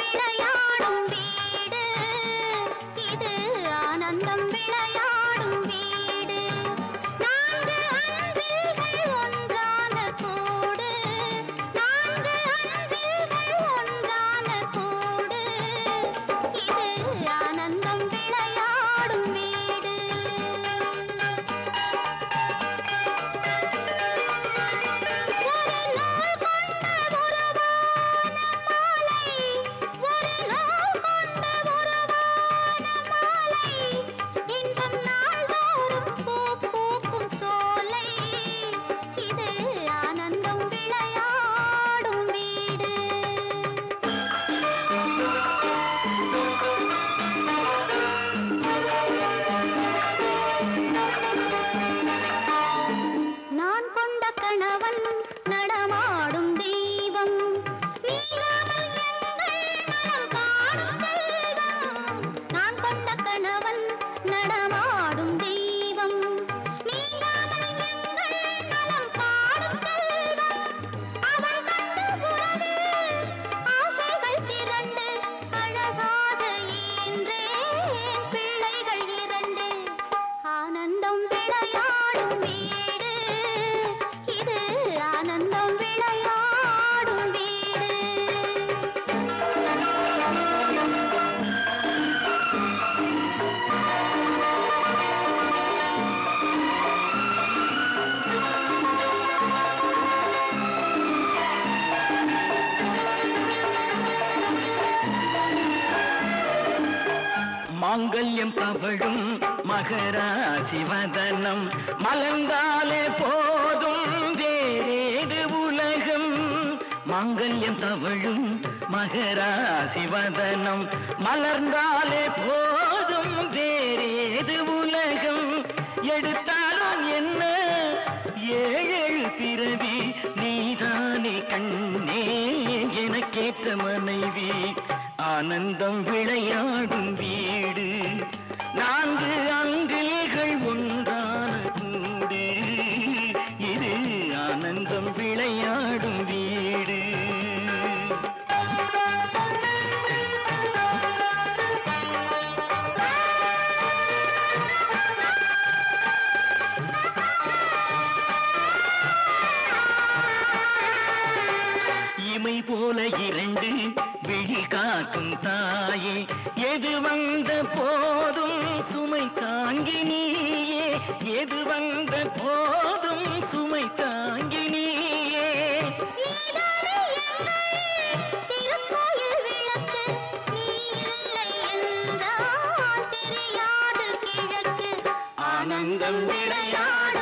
没了用。நாளுமே மாங்கல்யம் பவழும் மகராசி வதனம். மலர்ந்தாலே போதும் வேறேது உலகம். மாங்கல்யம் தவழும் மகராசி வதனம். மலர்ந்தாலே போதும் வேறேது உலகம். எடுத்தாலும் என்ன? ஏழு பிறவி நீதானே கண்ணே எனக்கேற்ற மனைவி. ஆனந்தம் விளையாடும் வீடு. நான்கு அங்கில்கள் போல இரண்டு விழி காக்கும் தாயே. எது வந்த போதும் சுமை தாங்கினியே எது வந்த போதும் சுமை தாங்கினியே ஆனந்தம் விளையாடும்